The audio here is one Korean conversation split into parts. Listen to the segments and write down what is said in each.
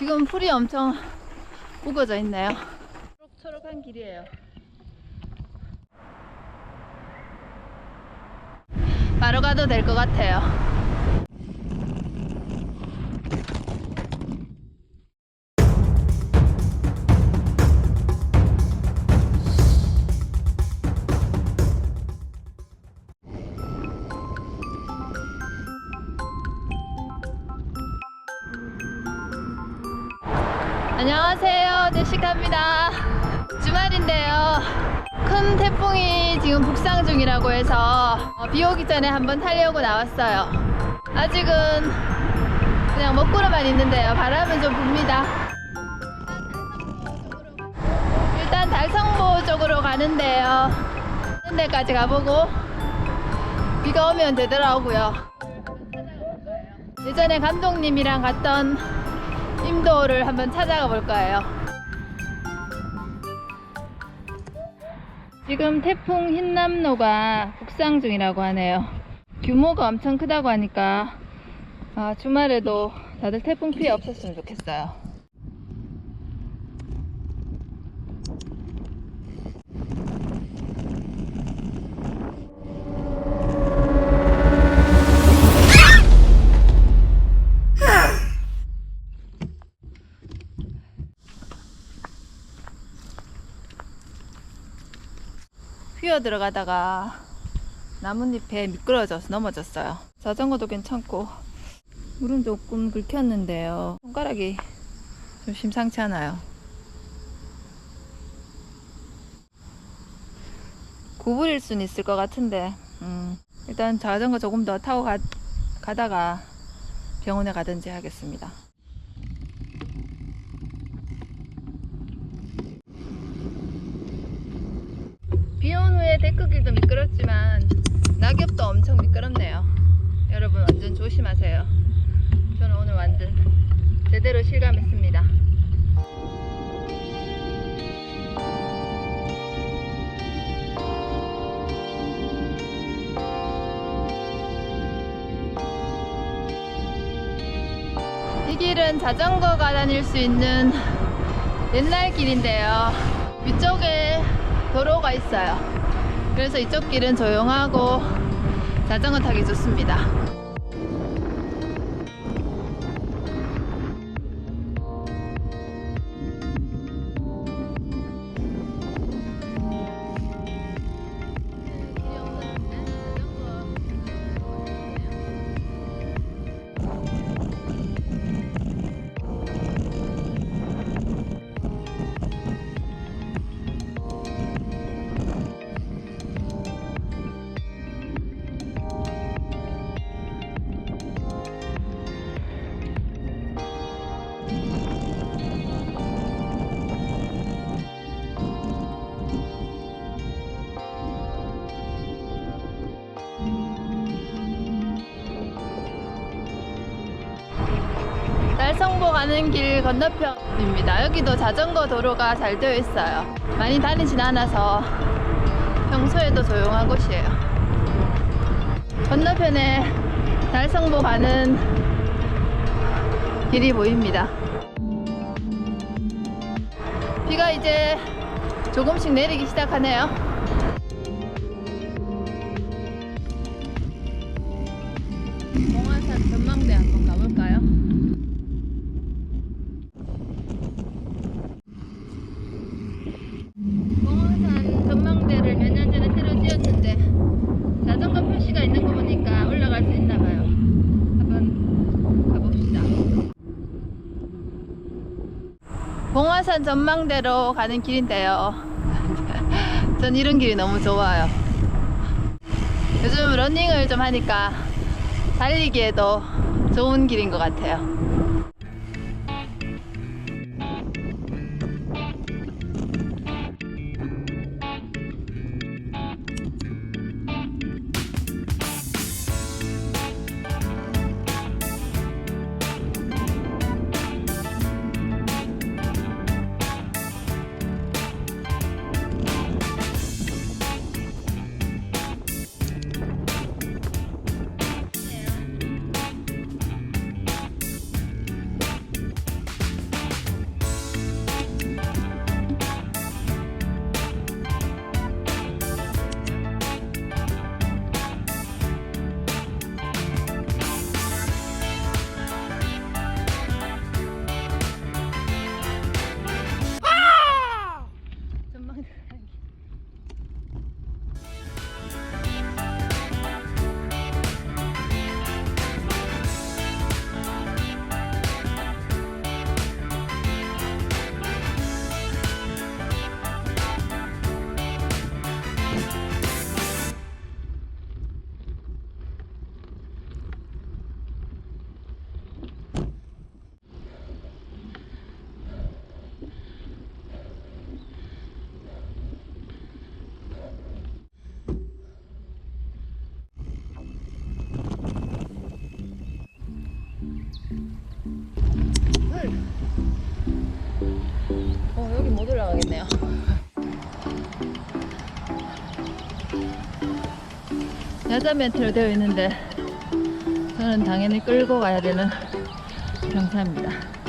지금 풀이 엄청 우거져 있네요. 초록초록한 길이에요. 바로 가도 될 것 같아요. 안녕하세요. 제시카입니다. 주말인데요. 큰 태풍이 지금 북상 중이라고 해서 어, 비 오기 전에 한번 타려고 나왔어요. 아직은 그냥 먹구름만 있는데요. 바람은 좀 붑니다. 일단 달성보 쪽으로 가는데요. 있는 데까지 가보고 비가 오면 되더라고요. 예전에 감독님이랑 갔던 임도를 한번 찾아가 볼 거예요. 지금 태풍 흰남노가 북상 중이라고 하네요. 규모가 엄청 크다고 하니까 아, 주말에도 다들 태풍 피해 없었으면 좋겠어요. 휘어 들어가다가 나뭇잎에 미끄러져서 넘어졌어요. 자전거도 괜찮고 물은 조금 긁혔는데요. 손가락이 좀 심상치 않아요. 구부릴 수는 있을 것 같은데 음, 일단 자전거 조금 더 타고 가, 가다가 병원에 가든지 하겠습니다. 데크길도 미끄럽지만 낙엽도 엄청 미끄럽네요. 여러분 완전 조심하세요. 저는 오늘 완전 제대로 실감했습니다. 이 길은 자전거가 다닐 수 있는 옛날 길인데요. 위쪽에 도로가 있어요. 그래서 이쪽 길은 조용하고 자전거 타기 좋습니다. 가는 길 건너편입니다. 여기도 자전거 도로가 잘 되어 있어요. 많이 다니진 않아서 평소에도 조용한 곳이에요. 건너편에 날성보 가는 길이 보입니다. 비가 이제 조금씩 내리기 시작하네요. 봉화산 전망대로 가는 길인데요. 전 이런 길이 너무 좋아요. 요즘 러닝을 좀 하니까 달리기에도 좋은 길인 것 같아요. 가겠네요. 여자 멘트로 되어 있는데 저는 당연히 끌고 가야 되는 경차입니다.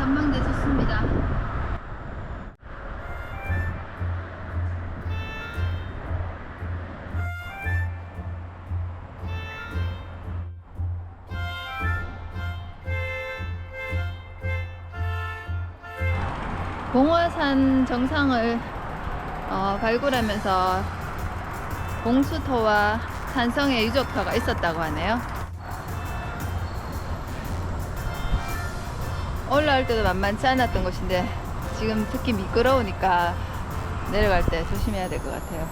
전망대 좋습니다. 봉화산 정상을 어, 발굴하면서 봉수토와 산성의 유적터가 있었다고 하네요. 올라올 때도 만만치 않았던 곳인데 지금 특히 미끄러우니까 내려갈 때 조심해야 될 것 같아요.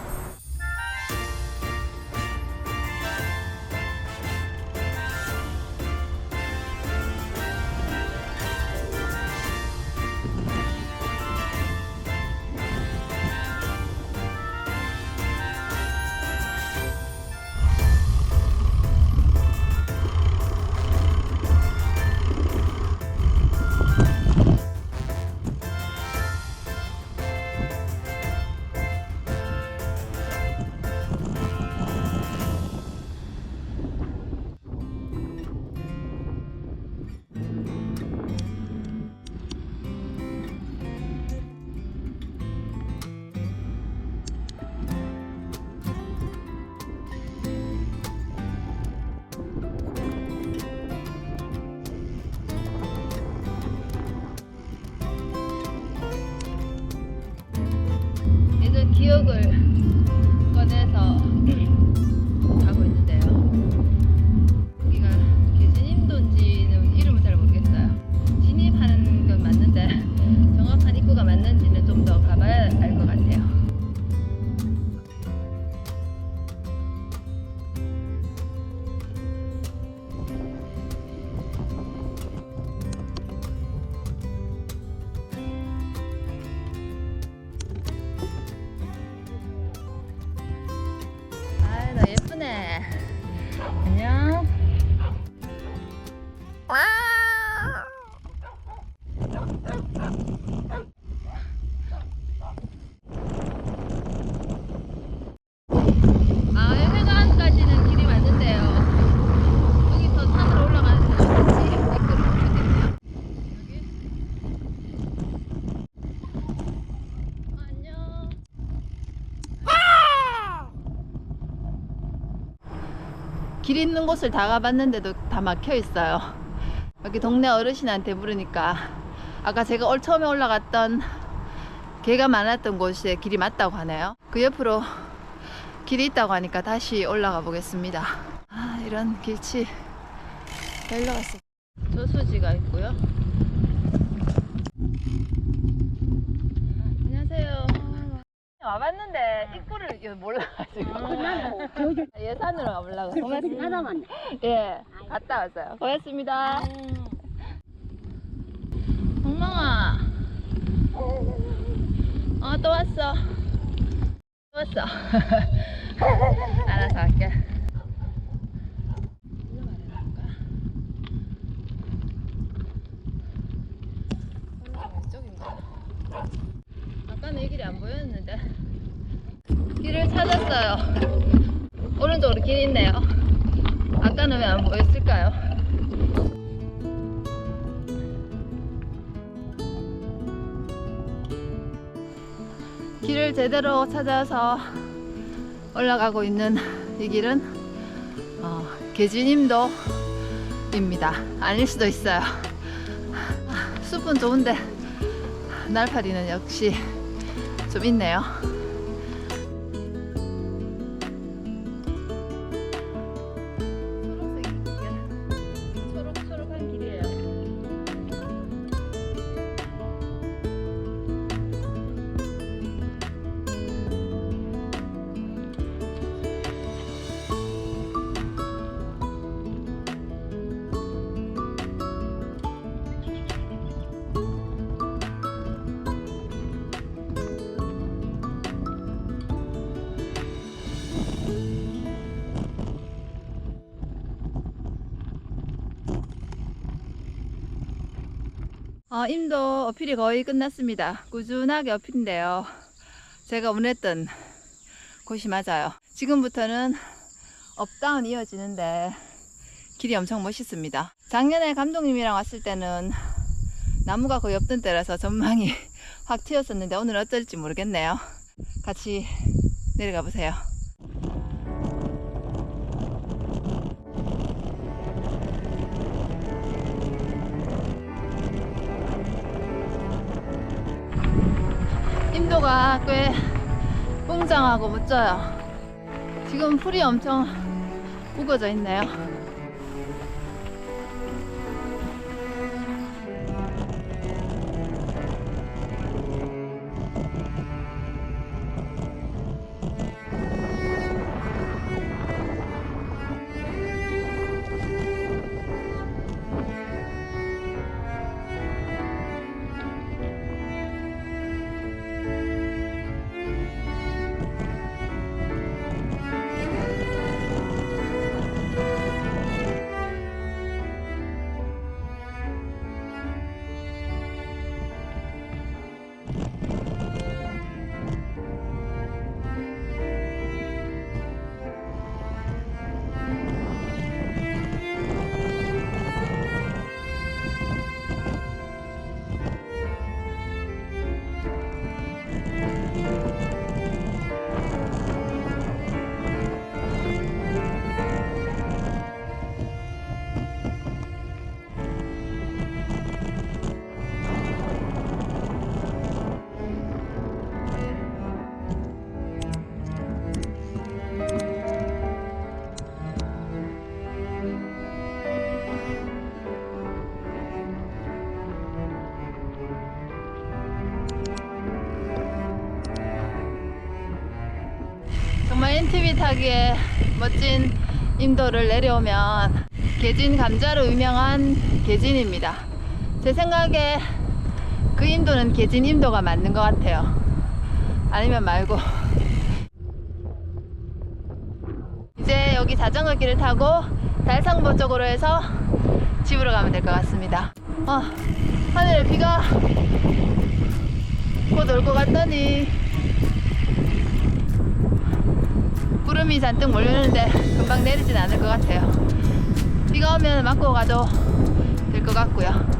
길 있는 곳을 다 가봤는데도 다 막혀 있어요. 여기 동네 어르신한테 물으니까 아까 제가 올 처음에 올라갔던 개가 많았던 곳에 길이 맞다고 하네요. 그 옆으로 길이 있다고 하니까 다시 올라가 보겠습니다. 아, 이런 길치 별로 갔어. 저수지가 있고요. 와봤는데 입구를 이거 몰라가지고 예산으로 가보려고 고맙습니다. 하나만. 예, 갔다 왔어요. 고맙습니다. 엉망아. 어, 또 왔어. 또 왔어. 알아서 할게. 올라가야 될까? 올라가 이쪽인가? 아까는 이 길이 안 보였는데. 길을 찾았어요. 길 있네요. 아까는 왜 안 보였을까요? 길을 제대로 찾아서 올라가고 있는 이 길은 어, 계진임도입니다. 아닐 수도 있어요. 숲은 좋은데 날파리는 역시 좀 있네요. 어, 임도 어필이 거의 끝났습니다. 꾸준하게 어필인데요. 제가 원했던 곳이 맞아요. 지금부터는 업다운 이어지는데 길이 엄청 멋있습니다. 작년에 감독님이랑 왔을 때는 나무가 거의 없던 때라서 전망이 확 튀었었는데 오늘 어떨지 모르겠네요. 같이 내려가 보세요. 임도가 꽤 웅장하고 멋져요. 지금 풀이 엄청 우거져 있네요. 정말 NTV 타기에 멋진 임도를 내려오면 계진 감자로 유명한 계진입니다. 제 생각에 그 임도는 계진 임도가 맞는 것 같아요. 아니면 말고. 이제 여기 자전거 길을 타고 달상보 쪽으로 해서 집으로 가면 될 것 같습니다. 어, 하늘에 비가 곧 올 것 같더니 구름이 잔뜩 몰려오는데 금방 내리진 않을 것 같아요. 비가 오면 맞고 가도 될 것 같고요.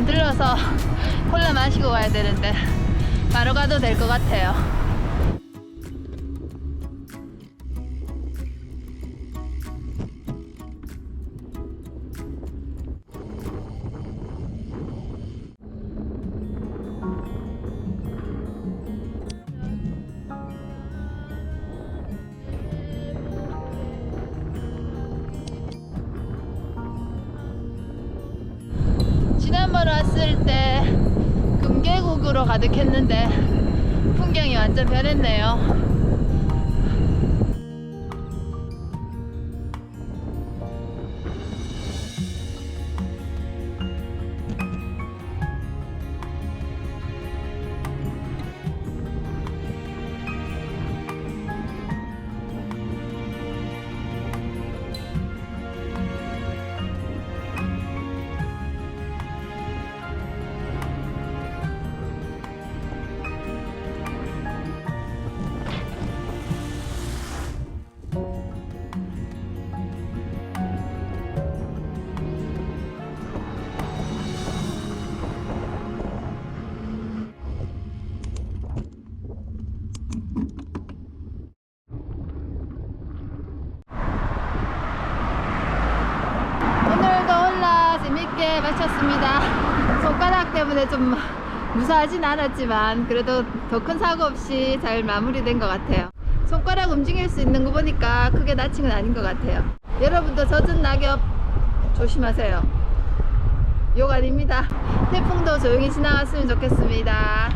들러서 콜라 마시고 가야 되는데 바로 가도 될 것 같아요. 지난번 왔을 때 금계국으로 가득했는데 풍경이 완전 변했네요. 덕분에 좀 무사하진 않았지만 그래도 더 큰 사고 없이 잘 마무리된 것 같아요. 손가락 움직일 수 있는 거 보니까 크게 다친 건 아닌 것 같아요. 여러분도 젖은 낙엽 조심하세요. 욕 아닙니다. 태풍도 조용히 지나갔으면 좋겠습니다.